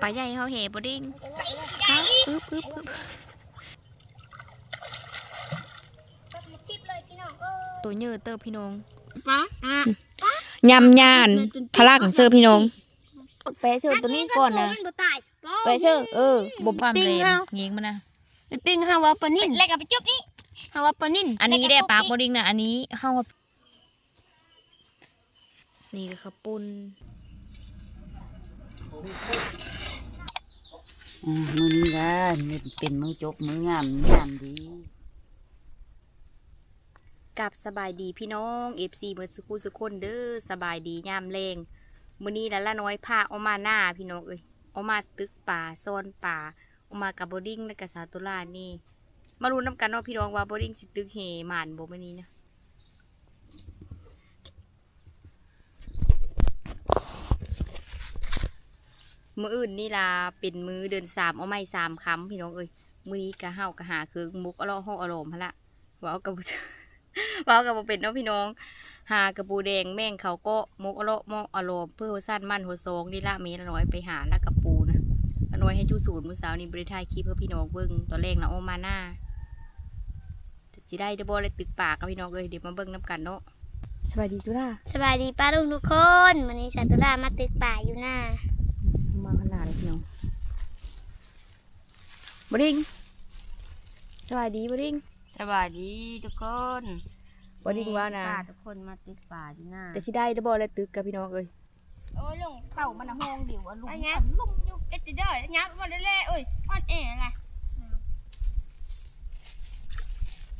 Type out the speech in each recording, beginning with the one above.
ปลาใหญ่เฮาแห่บ่ดิ้งฮะอึ๊บอึ๊บอึ๊บชิปเลยพี่น้องเออตัวเยอะเติบพี่น้องป้าอะยำยานพลักเสิร์ฟพี่น้องแปะเสิร์ฟตัวนี้ก่อนนะมันบ่ตายแปะเสิร์ฟเออบ่ความปิ้งเร็วเฮายิงมันนะปิ้งฮาวาปลานิ่นแล้วก็ไปจุ๊บนี่ฮาวาปลานิ่นอันนี้ได้ปากบ่ดิ้งนะอันนี้เฮานี่ก็ข้าวปุ้นอ่า มือนี้ละนี่เป็นมือจบมืองามงามดีกับสบายดีพี่น้อง FC เมื่อสักครู่สักคนเด้อสบายดียามแรงมือนี้ละละน้อยพาเอามาหน้าพี่น้องเอ้ยเอามาตึกป่าโซนป่าเอามากับบ่ดิ้งและกับสาตุลานี่ มารู้น้ำกันเนาะพี่น้องว่าบ่ดิ้งสิตึกเฮหมานบ่มือนี้นะ มืออื่นนี่ล่ะเป็นมือเดือนสามเอาไม้สามคำพี่น้องเอ้ยมือนี้กะเฮากะหาคือมุกอร่อห้องอารมณ์ฮะละเว้ากับเว้ากับบ่เป็นเนาะพี่น้อง หากระปูแดงแม่งเขาก็มุกอร่อมออารมณ์เพื่อหัวสั้นมั่นหัวโซงนี่ละเมละน้อยไปหาละกระปูนะละน้อยให้จูศูนย์มื้อเช้านี้บริทายคลิปเพื่อพี่น้องเบิ่งตอนแรกนะโอมาหน้าสิได้เดอบ่เลยตึกปากกับพี่น้องเอ้ยเดี๋ยวมาเบิ่งนํกันเนาะสวัสดีจุฬาสบายดีป้าลุงทุกคนวันนี้ชาตุลามาตึกป่าอยู่หน้า มาขนาดเลยพี่น้องบดิงสวัสดีบดิงสบายดีทุกคนบดิงว่านะป้าทุกคนมาติดป่าที่หน้าแต่สิได้เดอบ่เลยตึกกับพี่น้องเอ้ยโอ้ยลุงเป่ามันห้องเดียวอะลุงไอ้เงี้ยลุงอยู่เอ็ดเดอร์ยับมาเรื่อยๆเอ้ยอ่อนแออะไร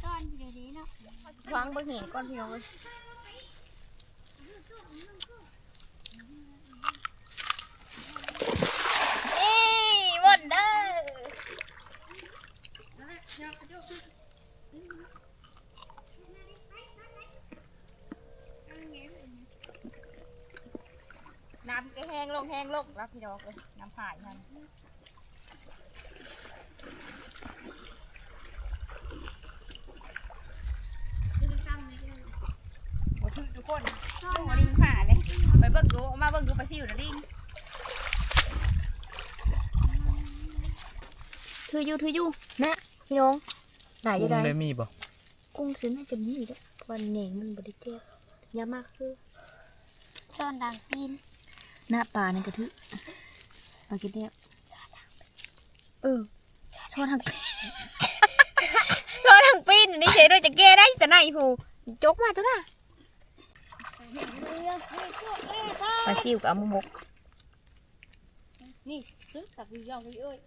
ก้อนเดี๋ยวนี้เนาะวางเบิ่งเห็นก่อนพี่น้องเอ้ย นี่บนเด้อน้ำก็แห้งลงแห้งลงรับพี่น้องเอ้ยน้ำผ่านทันโอ้ถึกทุกคนลุงเอาลิงผ่าเลยไปเบิ่งดูมาเบิ่งดูไปลาซิวนะลิง ถืออยู่ถืออยู่นะพี่น้องไหนอยู่กุ้งได้ได้มีบ่กุ้งซื้อน่าจะมีอยู่ด้วยวันเหน่งมันบริเจ็บยามากคือซ่อนดังปีนหน้าปลาในกระทึปลากินเนี่ยเออชอบทางชอบทางปีนนี่เฉยด้วยจะแก้ได้แต่ไหนผู้จกมาตัวน่ะปลาซิวกับอามุมกนี่ซื้อสักวิยองวิเอ้ย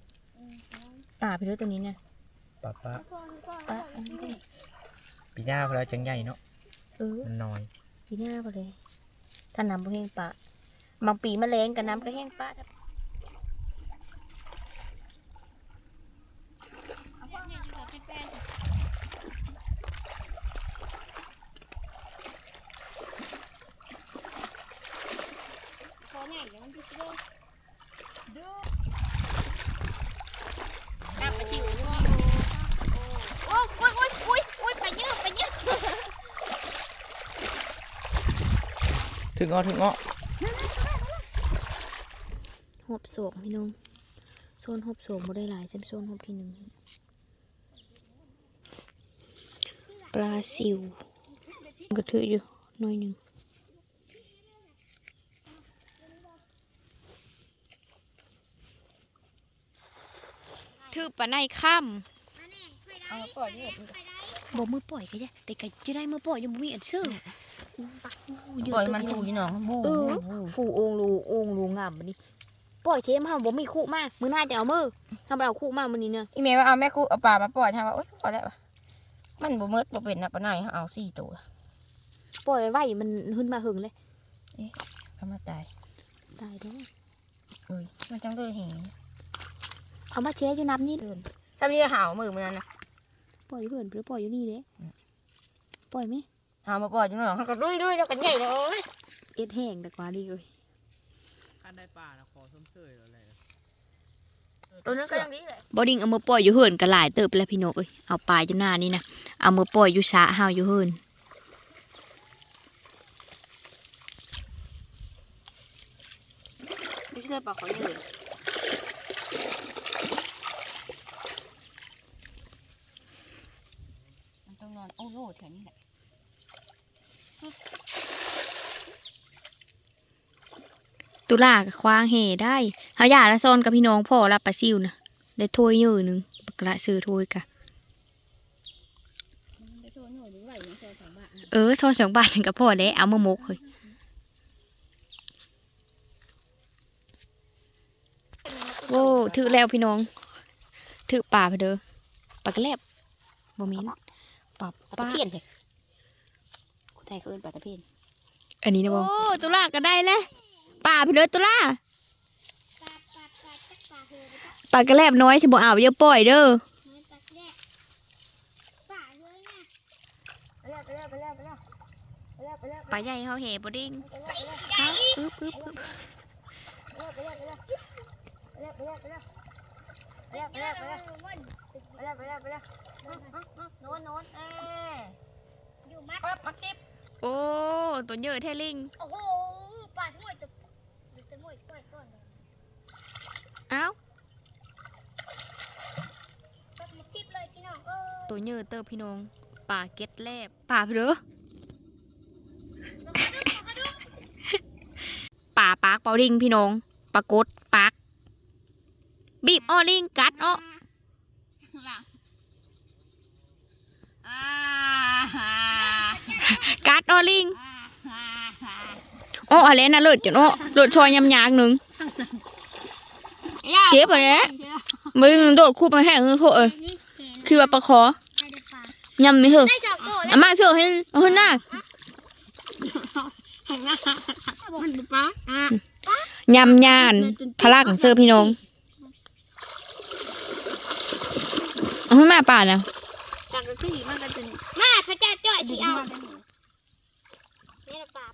ปลาไปด้วยตัวนี้นะปะปะปลาอันนี้ด้วยปีหน้าพอแล้วจังใหญ่เนาะเออมันน้อย ปีหน้าไปเลย ถ้าน้ำบ่แห้งปลาบางปีมะแรงกับน้ำก็แห้งปลาขอใหญ่ยังมันพิเศษ น้ำปลาซิว โอ้ยโอ้ยโอ้ยโอ้ยโอ้ยไปเยอะไปเยอะ ถึงเงาะถึงเงาะหอบโศกพี่น้องโซนหอบโศกบ่ได้หลายเซมโซนหอบที่หนึ่งปลาซิวกระถืออยู่หน่อยหนึ่งถือปลาในค่เอาปล่อยนี่ำ บ่มือปล่อยก็ได้แต่ก็จะได้มือปล่อยยังบ่มีอันชื่ออู้ปล่อยตัวมันเดีถูวกยี่น้องบูเอบูอบูฟูโองรูโองรูงามบัดนี้ปล่อยเทมเฮาบ่มีคู่มากมื้อหน้าจะเอามือทำเราคู่มากมื้อนี้เนาะอีเมลว่าเอาแม่คูเอาปลามาปล่อยทำว่าโอ๊ยพอแล้ววะมันบ่เมิดบ่เป็นนะปลาไหนเขาเอาสี่ตัวปล่อยไว้มันขึ้นมาหึงเลยเอามาตายตายแล้วเอ้ยมันจังเลยเห็นเอามาเชียอยู่น้ำนี่ถ้ามีหาวมือมันนั่นนะ ปล่อยอยู่เพื่อนหรือปล่อยอยู่นี่เด้อืมปล่อยไหมหาวมาปล่อยจังหน่อยเขาก็ดุยดุยแล้วกันใหญ่เลยโอ้ยเอ็ดแห้งแต่กว่าดีเลยการได้ป่านะขอส้มเสยอะไรตัวนั้นก็ยังดีเลยบอดิ้งเอามาปล่อยอยู่เหินก็หลายเติบแล้วพี่นกเอ้ยเอาปลายจนหน้านี่นะเอามาปล่อยอยู่สระเฮาอยู่เหินไม่ใช่ปลาขอยืนมันต้องนอนโอ้โหแถวนี้แหละ ตุลากับควางเหได้เฮาอยากละโซนกับพี่น้องพ่อรับปลาซิวนะได้ถ้วยยืหนึงบักละซื้อถ้วยกะไปโทษหนูหรือไหวยังโทษสองบาทเออทอดสองบาทนั่นกับพ่อได้เอามาหมกเฮ้ยโว้ถือแล้วพี่น้อง ถือป่าไปเด้อปลากระแลบบ่มีนปลาปลาป้าตะเพียนเลย แต่ก็เอิ้นปลาตะเพียนอันนี้นะบอโอ้ตุลาก็ได้เลยป่าพี่เลยตุลาปลากระแลบน้อยฉันบอกเอาเยอะป่อยเด้อปลาใหญ่เขาเห่บดิ้งอึ๊บอึ๊บอึ๊บไปแล้วไปแล้วไปแล้วโน้นโน้นเอ๊อยู่มัดปั๊ติ๊บ โอ้ตัวเยอะแท้ลิง โอ้โหปลาทั้งหมดตัวทั้งหมดก้อยก้อนเลยเอ้าปลามาชิบเลยพี่น้องเอ้ยตัวเยอะเติบพี่น้องปลาเก็ดแลบปลาไปเด้อปลาปากเปาลิงพี่น้องปลากดปากบีบอ้อลิงกัดอ้อหลังอ่าฮ่า กัดอ้อลิงฮ่าฮ่าอ้ออะไรนะเลิศจนอ้อเลิศชอยยำยางหนึ่งเจ็บอะเนี่ยมึงโดดคูบมาแห้งโถเอ้ยนี่เห็นคือว่าปลาคอได้เดี๋ยวปลายำนี่เหรอได้สองตัวแล้วอามาเชื่อให้เอาขึ้นหน้ามันปลาอะยำยานพลักของเสื้อพี่น้องเอาขึ้นมาป่านะจากกระสีมันก็จะมาพระเจ้าจ้อยชีเอา นี่ละปลา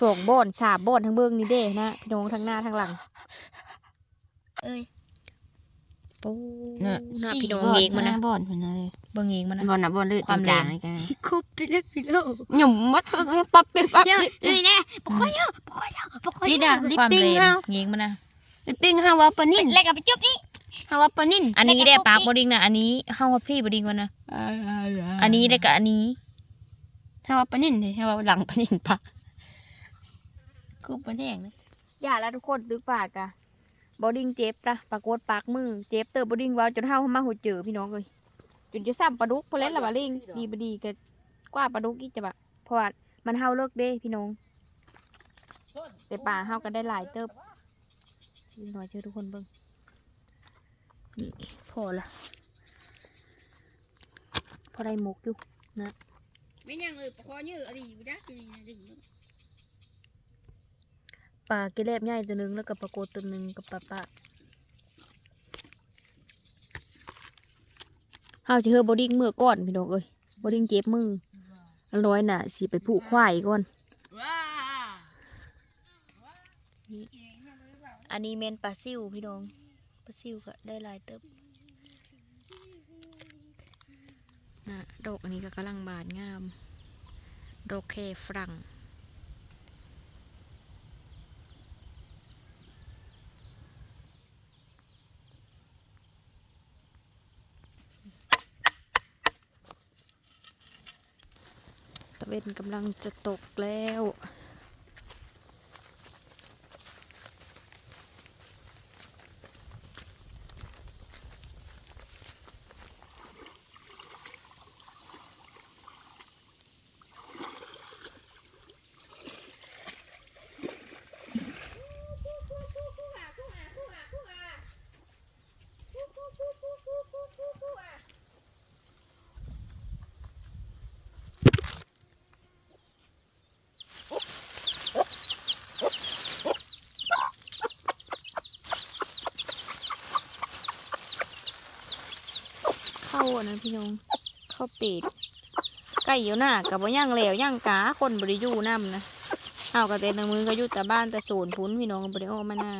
สองบ่อนสามบ่อนทั้งเบื้องนี่เด้นะพี่น้องทั้งหน้าทั้งหลัง เอ้ยปูนะพี่น้องเงกมันนะบอนมันนะเลยเบิ่งเงกมันนะบอนนะบอนเลยความแรงจางๆกันคุบไปเลยพี่โลกหยุ่มมัดเพิ่งปั๊บปิ๊บปั๊บเดี๋ยวปิ๊บนี่แน่ปกคอยเยอะปกคอยเยอะปกคอยนี่เยด่ะอะลิปความปิ้งแรงเฮาเงกมันนะลิปปิ้งเฮาว่าปลานิ่นเล็กกับไปจุ๊บนี่เฮาว่าปลานิ่นอันนี้ได้ปากบดิงนะอันนี้ห้าว่าพี่บดิงมันนะอันนี้ได้กับอันนี้ เฮาว่าปลานิ่นเลยเฮาว่าหลังปลานิ่นปะคือปลาแดงนะอย่าแล้วทุกคนดึกปากอะบอดิ้งเจ็บนะปรากฏปากมือเจ็บเติบบอดิ้งว้าวจนเท้าเข้ามาหัวเจอพี่น้องเลยจนจะซ้ำปลาดุกเพราะเล่นละบาลิงดีบดีก็กว่าปลาดุกอีกจะบะเพราะว่ามันเท้าเลิกเด้พี่น้องแต่ป่าเท้ากันได้หลายเติบนิดหน่อยเชื่อทุกคนเบิ่งนี่พอละพอได้หมกอยู่ ไม่ยังเลยปกคอยเยอะอะไรอยู่จ้ะตัวนี้นะดึงปลาเกล็ดใหญ่ตัวหนึ่งแล้วก็ปลาโกดตัวหนึ่งกับปลาปะเฮาจะเฮอบอดิ้งมือก่อนพี่น้องเอ้ยบอดิ้งเจ็บมืออร้อยน่ะสิไปผูกควายก่อนอันนี้เมนปลาซิวพี่น้องปลาซิวก็ได้ลายเติบนะ ดอกอันนี้ก็กำลังบานงาม โรเคฝรั่งตะเวนกำลังจะตกแล้ว นนั้นพี่น้องเข้าเป็ดไก่อยู่หน้ากับว่าย่างเหลวย่างกาคนบริยูน้ำนะเอากระเต็นมือก็อยู่แต่บ้านแต่โซนพุ้นพี่น้องบริออมาหน้า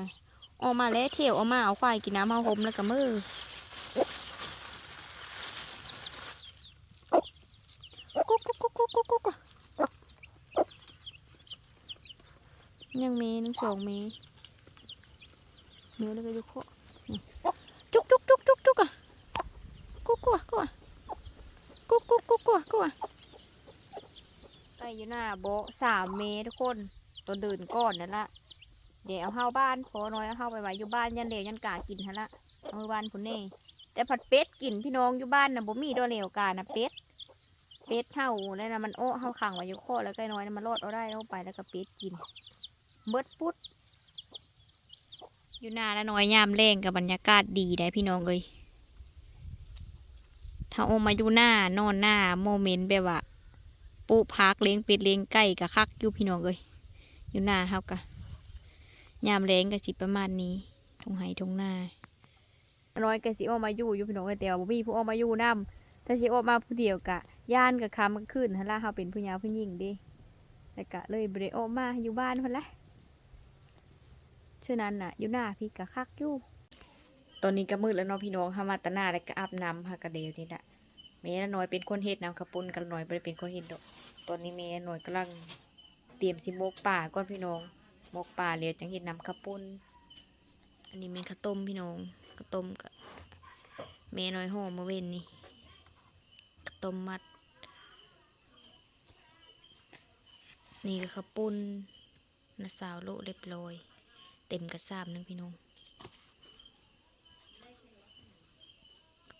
ออกมาแล้วเที่ยวออกมาเอาควายกินน้ำเอาหมแล้วกับมือกุ๊กกุ๊กกุ๊กกุ๊กกุ๊กกุ๊กยังมย์น้ำสองมย์เนื้อแล้วก็ยุกโคนี่จุกจุกจุกจุกจุกอะกุ๊กกัวกัวกุ๊กกุ๊กกุ๊กกั วไปอยู่หน้าโบสามเมตรทุกคนตัวเดินก้อนนั่นละเดี๋ยวเอาเข้าบ้านพอน้อยเอาเข้าไปไว้อยู่บ้านยันเดียวยันกากินฮะละเอาไว้บ้านพุ่นเน่แต่ผัดเป็ดกินพี่น้องอยู่บ้านนะบ่มีดอกเหลวกานะเป็ดเป็ดเห่าแล้วนะมันโอ้เห่าขังไว้อยู่โคแล้วก็น้อยนะมันรอดเอาได้เอาไปแล้วก็เป็ดกินเบิดปุ๊ดอยู่หน้าและน้อยยามแรงกับบรรยากาศดีได้พี่น้องเลย ถ้าโอมาอยู่หน้านอนหน้าโมเมนต์แบบว่าปูพักเลี้ยงเป็ดเลี้ยงไก่กับคักอยู่พี่น้องเลยอยู่หน้าเฮากะยามแรงก็สิประมาณนี้ทงไห้ทงหน้าน้อยก็สิออกมาอยู่อยู่พี่น้องเอ้ยแต่ว่าบ่มีผู้ออกมาอยู่นํถ้าสิออกมาผู้เดียวกะย่านกับคำกลางคืนหั่นล่ะเฮาเป็นผู้ยาวผู้หญิงดิแล้วก็เลยบ่ได้อมาอยู่บ้านพิ่นละฉะนั้นน่ะอยู่หน้าพี่กะคักอยู่ ตอนนี้ก็มืดแล้วเนาะพี่น้องห้ามาตะหน้าแล้วก็อาบน้ำค่ะกระเดียวนี่แหละแม่น้อยเป็นคนเฮ็ดน้ำข้าวปุ้นกันหน่อยบ่ได้เป็นคนเฮ็ดดอก ตอนนี้แม่น้อยกำลังเตรียมสิมกป่าก่อนพี่น้องมกป่าแล้วจังเฮ็ดน้ำข้าวปุ้นอันนี้เป็นข้าวต้มพี่น้องข้าวต้มกับแม่น้อยห่อมาเว้นนี่ข้าวต้มมัด นี่ก็ข้าวปุ้นน้าสาวโลเรียบร้อย เต็มกระซามหนึงพี่น้อง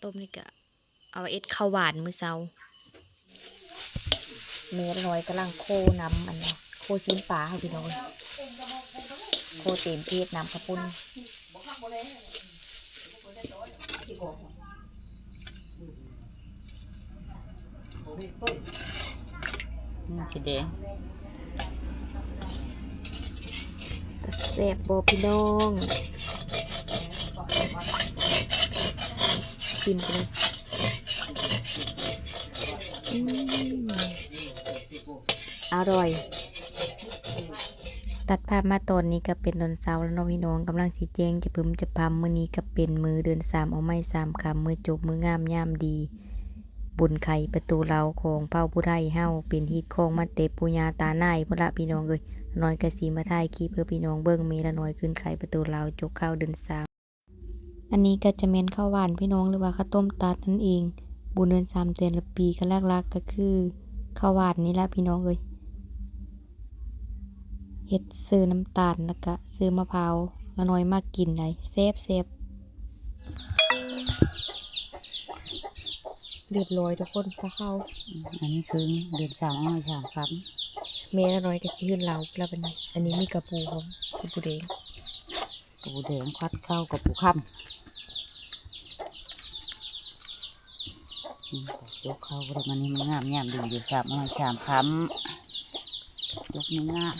ต้มนี่ก็เอาเอ็ดข้าวหวานมือเซาเมตรน้อยกำลังโคน้ำอันนี้โคชิ้นปลาค่ะพี่น้องโคเต็มเพศน้ำข้าวปุ้นนี่สีแดงกระแสบโบพี่น้องินไปเลยอร่อย ตัดภาพมาตอนนี้ก็เป็นตอนเช้าแล้วน้องพี่น้องกำลังสีแจงจะพึมจะพำมือนี้ก็เป็นมือเดือนสามเอาไม้สามคำมือจบมืองามย่ามดี บุญไข่ประตูเราของเป้าผู้ไทยเฮาเป็นฮิตของมาเตปุญญาตาหนายพุ่นละพี่น้องเอ้ยน้อยกระสีมาถ่ายคลิปเพื่อพี่น้องเบิ้งเมละน้อยขึ้นไข่ประตูลาจกข้าวเดินสาม อันนี้ก็จะเมนข้าวหวานพี่น้องหรือว่าข้าวต้มตัดนั่นเอง บุญเดือนสามเดือนละปีก็แรกลักก็คือข้าวหวานนี่แหละพี่น้องเอ้ยเฮ็ดซื้อน้ำตาลแล้วก็ซื้อมะพร้าวละน้อยมากกินได้เซฟเซฟเรียบร้อยทุกคนพอเข้า อันนี้คือเดือนสามอ้อยสามครับ เมละน้อยก็ชื่นเราแล้วเป็นไงอันนี้มีกระปูของคุณปูเดง ปูแดงควัดเข้ากับปูค่ำยกเข้าบริมันนี่มันงามงามดีเดือนสามอ้อยสามคำยกมืองาม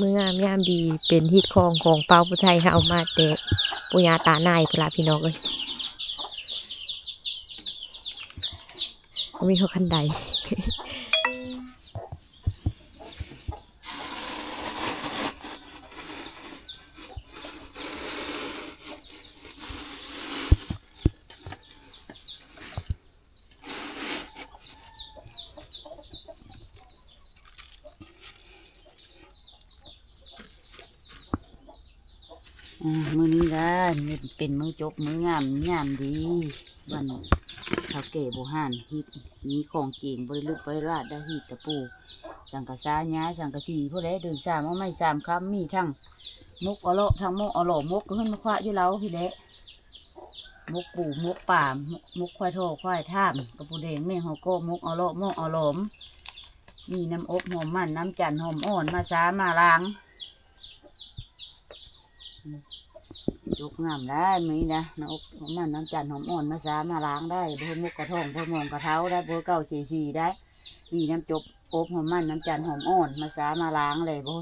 มืองามยามดีเป็นฮิตของของเปาผู้ไทยเฮามาแต่ปุญญาตาหนายพลาพี่น้องเอ้ยมีเขาคันใด อ่ามือนี้ได้นี่ เป็นมือจกมืองามงามดีวันเขาเก๋โบหานฮิตมีของเก่งบริลุกบริราดได้ฮิตตะปู สังกะสาย้ายสังกะสีพวกนี้เดินสามเอาไม่สามคำมีทั้งมกอโลทั้งมกอโลมกก็ขึ้นมาคว้าอยู่แล้วพี่เละมกปูมกป่ามกมกควายโทควายท่ามกระปูแดงแม่ฮอโก้มกอโลมกอโลมมีน้ำอบหอมมันน้ำจันหอมอ่อนมาสามาล้าง ยกงามได้มีนะน้ำอบหอมมันน้ำจันทร์หอมอ่อนมาสามาล้างได้เพิ่มมกกระทองเพิ่มองกระเท้าได้เพิ่มเก้าสีสีได้ มีน้ำจบอบหอมมันน้ำจันทร์หอมอ่อนมาสามาล้างเลยบ่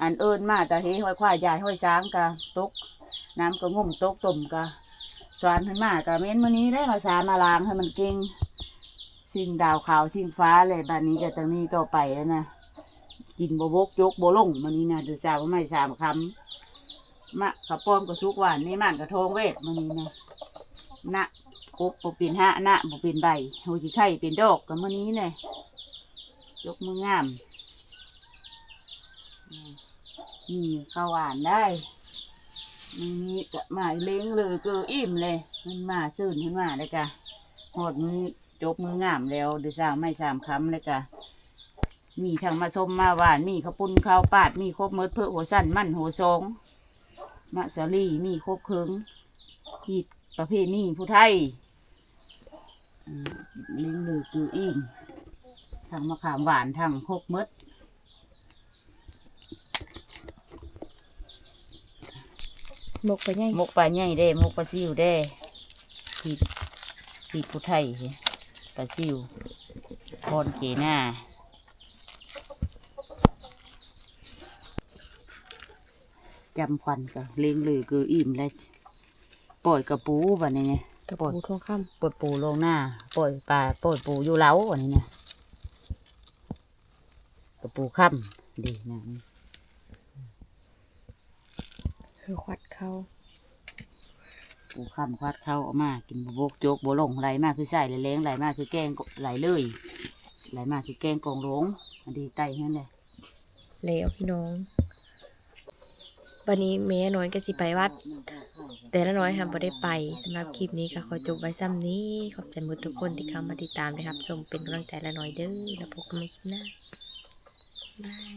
อันเอิญมาแต่เฮ้ห้อยควายใหญ่ห้อยช้างกะตกน้ำก็งุ่มตกต้มกะสวนขึ้นมากะเม้นมื้อนี้ได้มาสามาล้างให้มันเก่งสิ่งดาวขาวสิ่งฟ้าเลยบ้านนี้จะตรงนี้ต่อไปแล้วนะกินบวกยกบลงมันนี้นะเดูจ่าว่าไม่สามคำ มะกระป้อมกระซุกหวานนี่มันกระทองเวทมันนี้นะนะกบบ่เป็นหะนะบ่เป็นใบหัวจีไข่เป็นดอกกับมันนี้เลยยกมืองามมนี่ข้าวหวานได้นี่กะมาเล้งเลยเกออิ่มเลย มันมาซื่นขึ้นมาเลยกะหอดมือจบมืองามแล้วเดือสามไม่สามคำเลยกะมีทางมาส้มมาหวานมีข้าวปุ้นข้าวปาดมีครบเมดเพื่อหัวสั้นมั่นหัวทรง มะสาลีมีครบเคิงฮีดประเภทนี้ผู้ไทยอ่าเล้งเลยเกออิ่มทางมะขามหวานทางครบเมดหมกไปไงมกปลาใหญ่เด้มกปลาซิวเด้ผิดผิดผู้ไทยสิปลาซิวพอนเกหน้า จำควันก็เลี้ยงเลยคืออิ่มแล้วปล่อยกระปูวันนี้เนี่ยกระปล่อยปูทองคปล่อยปูลงหน้าปล่อยปลาปล่อยปูอยู่เล้าวันนี้เนี่ยกระปูค่ำดีนะำคือควัดเข้าปูค่ำควัดเข้าเออกมา กินบวกโจกบลงไหลมากคือใส่ไหลงไหลมากคือแกงก็ไหลเลยไหลมากคือแกงกองหลงอันดีไตนั่นเลยแล้วพี่น้อง วันนี้แม่น้อยก็สิไปวัด แต่ละน้อยค่ะบ่ได้ไปสำหรับคลิปนี้ก็ขอจบไว้ซ้ำนี้ ขอบใจหมดทุกคนที่เข้ามาติดตามนะครับชมเป็นกำลังใจละน้อยเด้อแล้วพบกันใหม่คลิปหน้าบาย